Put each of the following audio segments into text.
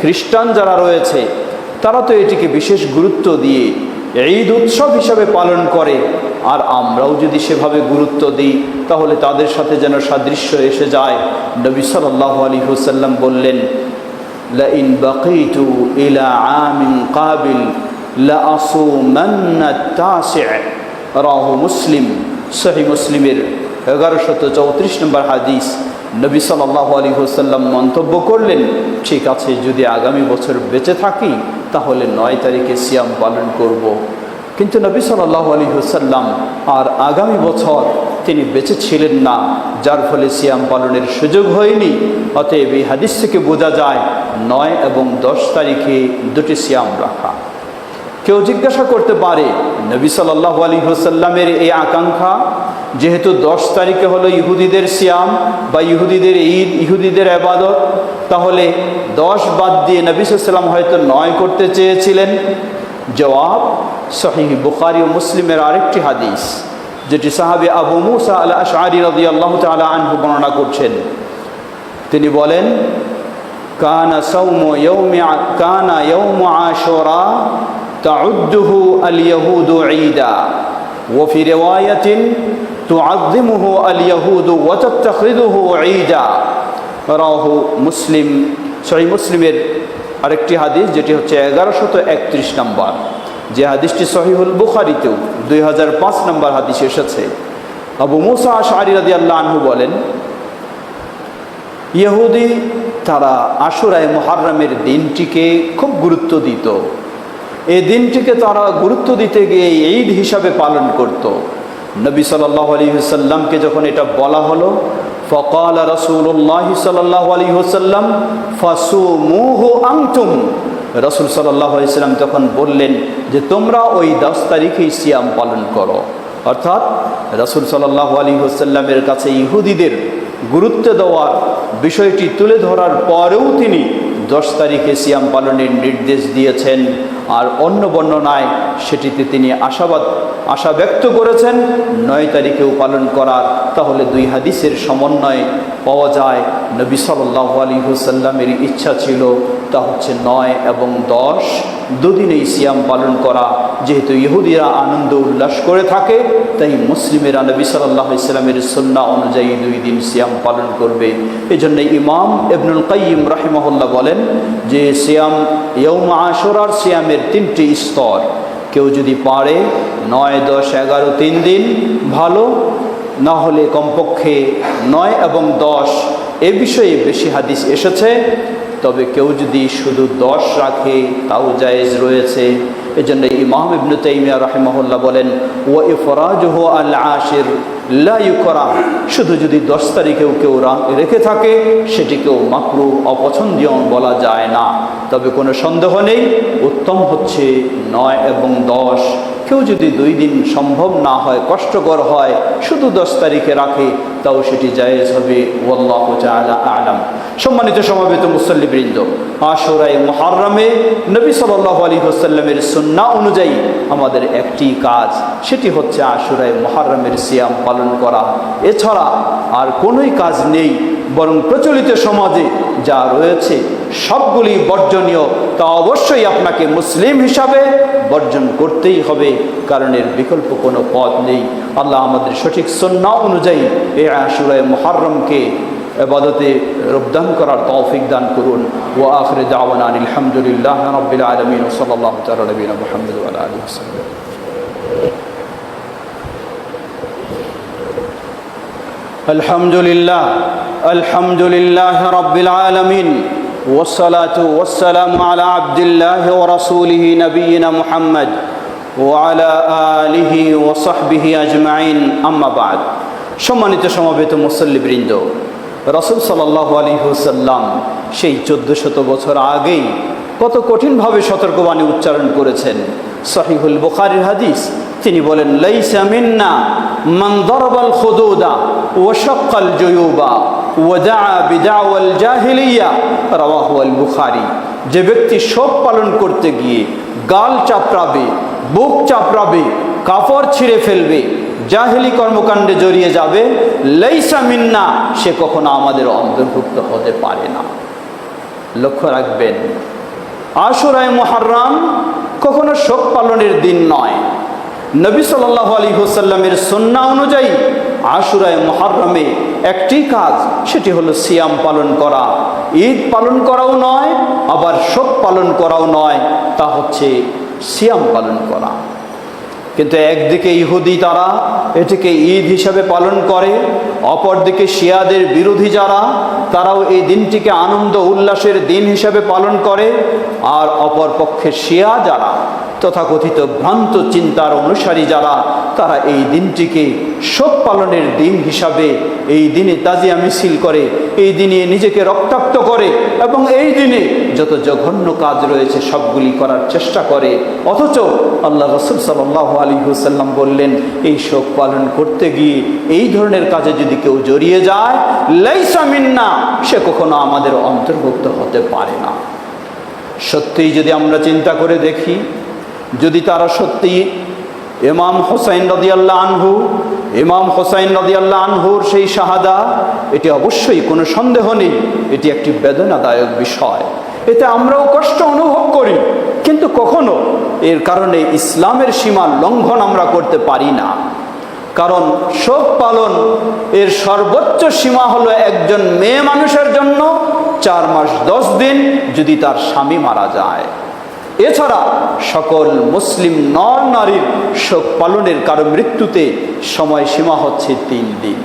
খ্রিস্টান যারা রয়েছে তারা তো এটিকে বিশেষ গুরুত্ব দিয়ে ঈদ উৎসব হিসাবে পালন করে আর আমরাও যদি সেভাবে গুরুত্ব দিই তাহলে তাদের সাথে যেন সাদৃশ্য এসে যায় নবী সাল্লাহ আলী হুসাল্লাম বললেন لئن بقيت إلى عام قابل لأصومن التاسع রাহ মুসলিম সহি মুসলিমের এগারোশত চৌত্রিশ নম্বর হাদিস নবী সাল্লাহ আলী হোসাল্লাম মন্তব্য করলেন, ঠিক আছে, যদি আগামী বছর বেঁচে থাকি, তাহলে নয় তারিখে সিয়াম পালন করব। কিন্তু নবী সাল্লাহ আলী হোসাল্লাম আর আগামী বছর তিনি বেঁচে ছিলেন না, যার ফলে সিয়াম পালনের সুযোগ হয়নি অতএব এই হাদিস থেকে বোঝা যায়, নয় এবং দশ তারিখে দুটি সিয়াম রাখা কেউ জিজ্ঞাসা করতে পারে, নবী সাল্লাহ আলী হোসাল্লামের এই আকাঙ্ক্ষা যেহেতু দশ তারিখে হলো ইহুদিদের সিয়াম বা ইহুদিদের ঈদ ইহুদিদের আবাদত তাহলে দশ বাদ দিয়ে নবী সাল্লাম হয়তো নয় করতে চেয়েছিলেন জবাব সহি বুখারি ও মুসলিমের আরেকটি হাদিস যেটি সাহাবি আবু মুসা আল আশারি রদি আল্লাহ তালা আনহু বর্ণনা করছেন তিনি বলেন কানা সৌম ইয়ৌম কানা ইয়ৌম আশোরা تعده اليهود عيدا وفي رواية তুআযিমুহু আল ইয়াহুদু ওয়া তাত্তাখিযুহু ঈদা। রাহু মুসলিম সহি মুসলিমের আরেকটি হাদিস, যেটি হচ্ছে এগারোশত একত্রিশ নম্বর। যে হাদিসটি সহিহুল বুখারিতেও দুই হাজার পাঁচ নম্বর হাদিস এসেছে। আবু মুসা শাহরি রাদি আল্লাহ আনহু বলেন, ইহুদি তারা আশুরায় মহারামের দিনটিকে খুব গুরুত্ব দিত। এই দিনটিকে তারা গুরুত্ব দিতে গিয়ে ঈদ হিসাবে পালন করতো। নবী সাল্লাহ হুসাল্লামকে যখন এটা বলা হলো, ফকাল রসুল্লাহ সাল্লাহ আলী হুসাল্লাম ফাসু মুহ আংতুম রসুল সাল্লাহ আলাইসাল্লাম তখন বললেন যে, তোমরা ওই দশ তারিখেই সিয়াম পালন করো। অর্থাৎ রসুল সাল্লাহ আলী হোসাল্লামের কাছে ইহুদিদের গুরুত্ব দেওয়ার বিষয়টি তুলে ধরার পরেও তিনি দশ তারিখে সিয়াম পালনের নির্দেশ দিয়েছেন আর অন্য বর্ণনায় সেটিতে তিনি আশাবাদ, আশা ব্যক্ত করেছেন, নয় তারিখেও পালন করার তাহলে দুই হাদিসের সমন্বয় পাওয়া যায়। নবী সাল্লাহ আলী হুসাল্লামের ইচ্ছা ছিল তা হচ্ছে নয় এবং দশ। দুদিনেই সিয়াম পালন করা, যেহেতু ইহুদিরা আনন্দ উল্লাস করে থাকে, তাই মুসলিমেরা নবী সাল্লাহ ইসলামের সন্না অনুযায়ী দুই দিন সিয়াম পালন করবে। এই জন্য ইমাম এবনুল কাইম রাহিমহল্লা বলেন যে সিয়াম ইয়ৌম আশরার সিয়ামের তিনটি স্তর। কেউ যদি পারে, নয়, দশ, এগারো, তিন দিন, ভালো। না হলে কমপক্ষে নয় এবং দশ এ বিষয়ে বেশি হাদিস এসেছে। তবে কেউ যদি শুধু দশ রাখে, তাও জায়েজ রয়েছে। এজন্য ইমাম ইবনু তাইমিয়া রাহিমহল্লা বলেন ও এ ফরাজ হো আল আশির লাইউ করা শুধু যদি দশ তারিখেও কেউ রেখে থাকে, সেটিকেও মাকরু অপছন্দীয় বলা যায় না। তবে কোনো সন্দেহ নেই, উত্তম হচ্ছে নয় এবং দশ। কেউ যদি দুই দিন সম্ভব না হয়, কষ্টকর হয়, শুধু দশ তারিখে রাখে, তাও সেটি জায়েজ হবে ওল্লাহ আলাম। সম্মানিত সমাবেত মুসল্লিবৃন্দ আশোরাই মহারমে নবী সাল্লাহ আলী হোসাল্লামের সন্না অনুযায়ী আমাদের একটি কাজ, সেটি হচ্ছে আশুরায় মহারমের সিয়াম পালন করা। এছাড়া আর কোনোই কাজ নেই বরং প্রচলিত সমাজে যা রয়েছে, সবগুলি বর্জনীয়, তা অবশ্যই আপনাকে মুসলিম হিসাবে বর্জন করতেই হবে, কারণ এর বিকল্প কোনো পথ নেই। আল্লাহ আমাদের সঠিক সন্না অনুযায়ী এ আশুরায় মহারমকে এবাদতে রূপদান করার তৌফিক দান করুন। ও আখরে দাওয়ান আলহামদুলিল্লাহ রবিল আলমিন। সাল্লাহ তালা নবীন মোহাম্মদ الحمد لله الحمد لله رب العالمين والصلاة والسلام على عبد الله ورسوله نبينا محمد وعلى آله وصحبه أجمعين أما بعد সম্মানিত সমাবেত মুসল্লিবৃন্দ রসুল সাল্লাহ আলী হুসাল্লাম সেই চোদ্দ শত বছর আগেই কত কঠিনভাবে সতর্কবাণী উচ্চারণ করেছেন সহিহুল বুখারির হাদিস তিনি বলেন, লাইসা মিন্না মান দরবাল খুদুদা ওয়াশাক্কাল জয়ুবা ওয়াদা বিদাওয়াল জাহিলিয়া। রাওয়াহু আল বুখারী। যে ব্যক্তি শোক পালন করতে গিয়ে গাল চাপড়াবে, বুক চাপড়াবে কাপড় ছিঁড়ে ফেলবে, জাহিলি কর্মকাণ্ডে জড়িয়ে যাবে, লাইসা মিন্না সে কখনো আমাদের অন্তর্ভুক্ত হতে পারে না। লক্ষ্য রাখবেন, আশুরায় মোহার্রাম কখনো শোক পালনের দিন নয়। নবী সাল্লাহ আলী হোসাল্লামের সন্না অনুযায়ী আশুরায় মহারমে একটি কাজ, সেটি হলো সিয়াম পালন করা। ঈদ পালন করাও নয়, আবার শোক পালন করাও নয়, তা হচ্ছে সিয়াম পালন করা। কিন্তু একদিকে ইহুদি তারা এটিকে ঈদ হিসাবে পালন করে, অপরদিকে শিয়াদের বিরোধী যারা, তারাও এই দিনটিকে আনন্দ উল্লাসের দিন হিসাবে পালন করে, আর অপর পক্ষে শিয়া যারা তথাকথিত ভ্রান্ত চিন্তার অনুসারী যারা, তারা এই দিনটিকে শোক পালনের দিন হিসাবে এই দিনে তাজিয়া মিছিল করে, এই দিনে নিজেকে রক্তাক্ত করে এবং এই দিনে যত জঘন্য কাজ রয়েছে সবগুলি করার চেষ্টা করে। অথচ আল্লাহ রসুল সাল্লাহ আলী হুসাল্লাম বললেন, এই শোক পালন করতে গিয়ে এই ধরনের কাজে যদি কেউ জড়িয়ে যায়, লাইসা মিন্না, সে কখনো আমাদের অন্তর্ভুক্ত হতে পারে না। সত্যিই যদি আমরা চিন্তা করে দেখি যদি তারা সত্যি ইমাম হোসাইন রদিয়াল্লাহ আনহু, ইমাম হোসাইন রদিয়াল্লাহ আনহুর সেই শাহাদা, এটি অবশ্যই কোনো সন্দেহ নেই, এটি একটি বেদনাদায়ক বিষয়। এতে আমরাও কষ্ট অনুভব করি, কিন্তু কখনো এর কারণে ইসলামের সীমা লঙ্ঘন আমরা করতে পারি না। কারণ শোক পালন এর সর্বোচ্চ সীমা হলো একজন মেয়ে মানুষের জন্য, চার মাস দশ দিন যদি তার স্বামী মারা যায়। এছাড়া সকল মুসলিম নর নারীর শোক পালনের কারও মৃত্যুতে সময়সীমা হচ্ছে তিন দিন।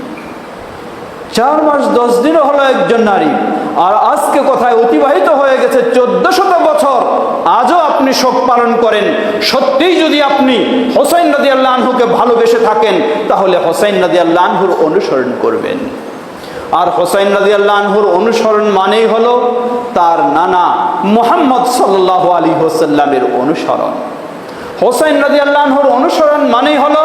চার মাস, দশ দিনও হলো একজন নারী। আর আজকে কোথায় অতিবাহিত হয়ে গেছে চোদ্দ শত বছর। আজও আপনি শোক পালন করেন। সত্যিই যদি আপনি হোসাইন নদী আল্লাহ আনহুকে ভালোবেসে থাকেন, তাহলে হোসাইন নদী আল্লাহ অনুসরণ করবেন। আর হোসাইন নদী আল্লাহ আনহুর অনুসরণ মানেই হলো তার নানা মোহাম্মদ সাল্লাহ আলী হোসাল্লামের অনুসরণ। হোসেন রাজি আল্লাহর অনুসরণ মানেই হলো